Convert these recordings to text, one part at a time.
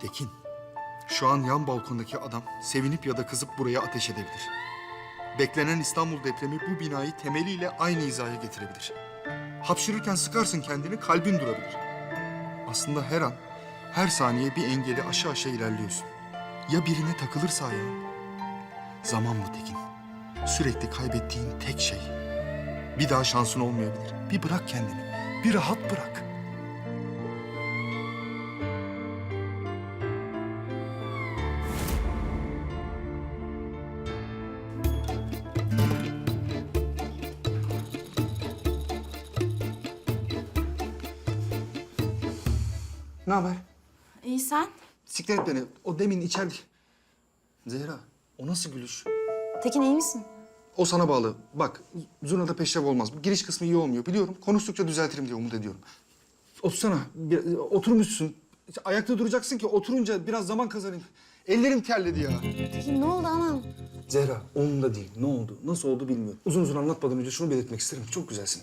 Tekin, şu an yan balkondaki adam sevinip ya da kızıp buraya ateş edebilir. Beklenen İstanbul depremi bu binayı temeliyle aynı hizaya getirebilir. Hapşırırken sıkarsın kendini, kalbin durabilir. Aslında her an, her saniye bir engeli aşağı aşağı ilerliyorsun. Ya birine takılırsa ayağın? Zaman bu Tekin. Sürekli kaybettiğin tek şey. Bir daha şansın olmayabilir. Bir bırak kendini. Bir rahat bırak. Ne haber? İyi sen? Siktir et beni. O demin içeride... Zehra, o nasıl gülüş? Tekin iyi misin? O sana bağlı. Bak, zurnada peşrev olmaz. Giriş kısmı iyi olmuyor. Biliyorum. Konuştukça düzeltirim diye umut ediyorum. Otursana. Bir, oturmuşsun. Ayakta duracaksın ki oturunca biraz zaman kazanayım. Ellerim terledi ya. Tekin ne oldu? Zehra, onunla değil. Ne oldu? Nasıl oldu bilmiyorum. Uzun uzun anlatmadan önce şunu belirtmek isterim. Çok güzelsin.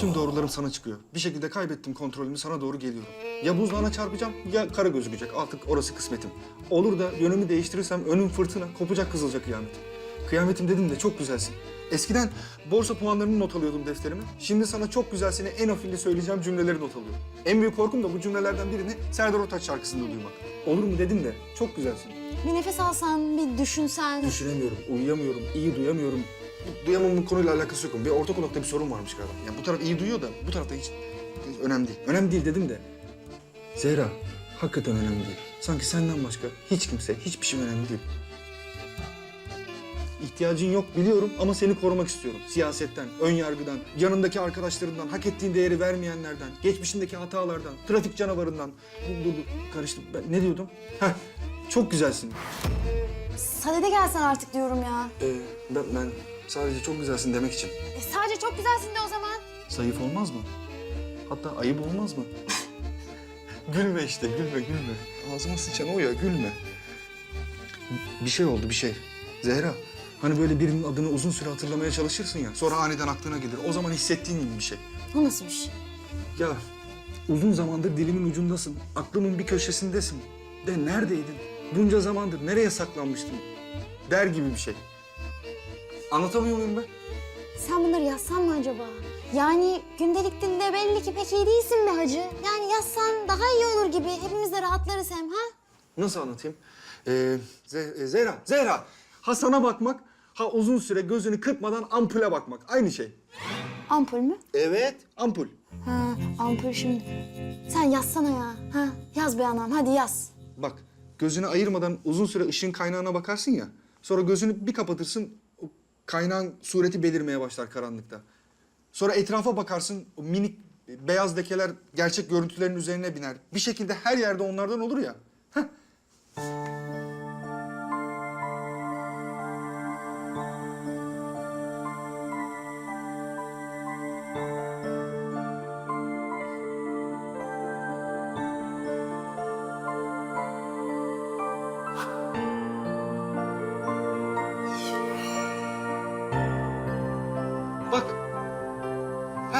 Tüm doğrularım sana çıkıyor. Bir şekilde kaybettim kontrolümü, sana doğru geliyorum. Ya buzdağına çarpacağım ya kara gözükecek. Artık orası kısmetim. Olur da yönümü değiştirirsem önüm fırtına, kopacak kızılca kıyamet. Kıyametim dedim de çok güzelsin. Eskiden borsa puanlarını not alıyordum defterime. Şimdi sana çok güzelsini en afilli söyleyeceğim cümleleri not alıyorum. En büyük korkum da bu cümlelerden birini Serdar Ortaç şarkısında duymak. Olur mu dedim de çok güzelsin. Bir nefes alsan, bir düşünsen. Düşünemiyorum, uyuyamıyorum, iyi duyamıyorum. Duyamamın konuyla alakası yok. Bir orta kulakta bir sorun varmış galiba. Yani bu taraf iyi duyuyor da bu tarafta hiç, hiç önemli değil. Önemli değil dedim de. Zehra, hakikaten önemli değil. Sanki senden başka hiç kimse, hiçbir şey önemli değil. İhtiyacın yok biliyorum ama seni korumak istiyorum. Siyasetten, ön yargıdan, yanındaki arkadaşlarından, hak ettiğin değeri vermeyenlerden, geçmişindeki hatalardan, trafik canavarından. Dur, dur, dur. karıştım. Ben ne diyordum? Heh, çok güzelsin. Sadede gelsen artık diyorum ya. Ee, ben, ben sadece çok güzelsin demek için. E sadece çok güzelsin de o zaman. Zayıf olmaz mı? Hatta ayıp olmaz mı? gülme işte, gülme, gülme. Ağzıma sıçan o ya, gülme. Bir şey oldu, bir şey. Zehra, hani böyle birinin adını uzun süre hatırlamaya çalışırsın ya... ...sonra aniden aklına gelir. O zaman hissettiğin gibi bir şey. O nasıl bir şey? Ya uzun zamandır dilimin ucundasın, aklımın bir köşesindesin. De neredeydin? Bunca zamandır nereye saklanmıştın? Der gibi bir şey. Anlatamıyor muyum ben? Sen bunları yazsan mı acaba? Yani gündelik dilde belli ki pek iyi değilsin be hacı. Yani yazsan daha iyi olur gibi. Hepimiz de rahatlarız hem ha? Nasıl anlatayım? Ee, Ze- Zehra, Zehra. Ha sana bakmak, ha uzun süre gözünü kırpmadan ampule bakmak. Aynı şey. Ampul mü? Evet, ampul. Ha, ampul şimdi. Sen yazsana ya. Ha, yaz be anam hadi yaz. Bak, gözünü ayırmadan uzun süre ışığın kaynağına bakarsın ya. Sonra gözünü bir kapatırsın, o kaynağın sureti belirmeye başlar karanlıkta. Sonra etrafa bakarsın, o minik beyaz lekeler gerçek görüntülerin üzerine biner. Bir şekilde her yerde onlardan olur ya. Heh.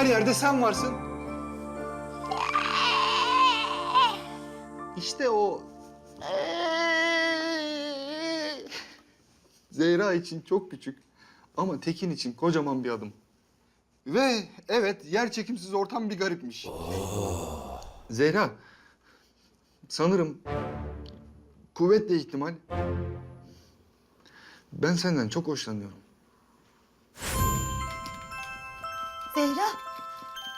Yerde sen varsın. İşte o. Zehra için çok küçük ama Tekin için kocaman bir adım. Ve evet, yer çekimsiz ortam bir garipmiş. Zehra, sanırım kuvvetle ihtimal ben senden çok hoşlanıyorum. Zehra,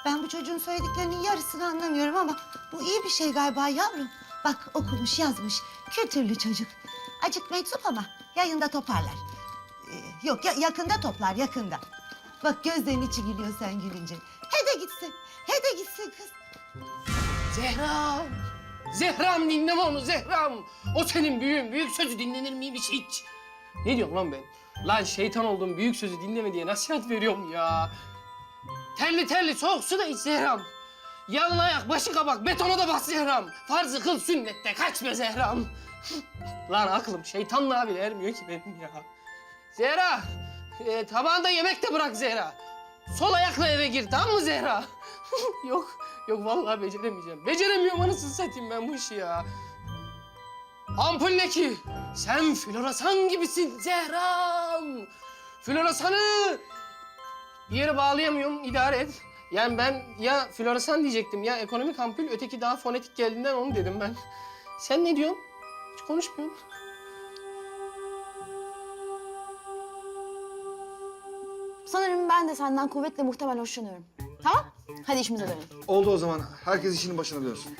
ben bu çocuğun söylediklerinin yarısını anlamıyorum ama bu iyi bir şey galiba yavrum. Bak okumuş, yazmış, kültürlü çocuk. Acık meczup ama yayında toparlar. Ee, yok ya, yakında toplar, yakında. Bak gözlerinin içi gülüyor sen gülünce. He de gitsin, he de gitsin kız. Zehram! Zehram dinleme onu Zehram! O senin büyüğün, büyük sözü dinlenir miymiş hiç? Ne diyorum lan ben? Lan şeytan oldum, büyük sözü dinleme diye nasihat veriyorum ya. Terli terli soğuk su da iç. Yalın ayak, başı kabak, betona da bas. Farzı kıl sünnette, kaçma Zehram. lan aklım şeytanlığa bile ermiyor ki benim ya. Zehra, e, tabağında yemek de bırak Zehra. Sol ayakla eve gir, tamam mı Zehra? yok, yok vallahi beceremeyeceğim. Beceremiyorum anasını satayım ben bu işi ya. Ampul ne ki? Sen floresan gibisin Zehram. Floresanı bir yere bağlayamıyorum, idare et. Yani ben ya floresan diyecektim ya ekonomik ampul, öteki daha fonetik geldiğinden onu dedim ben. Sen ne diyorsun? Hiç konuşmuyorsun. Sanırım ben de senden kuvvetle muhtemel hoşlanıyorum. Tamam? Hadi işimize dönelim. Oldu o zaman. Herkes işinin başına dönsün.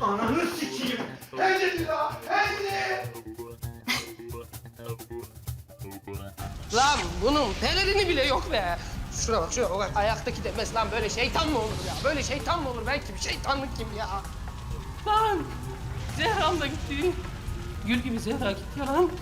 Ananı sikeyim. Hadi la, hadi. Lan bunun pelerini bile yok be. Şuna bak, şuna bak. Ayaktaki demez lan böyle şeytan mı olur ya? Böyle şeytan mı olur? Ben kim? Şeytanlık kim ya? Lan! Zehram da gitti. Gül gibi Zehra gitti lan.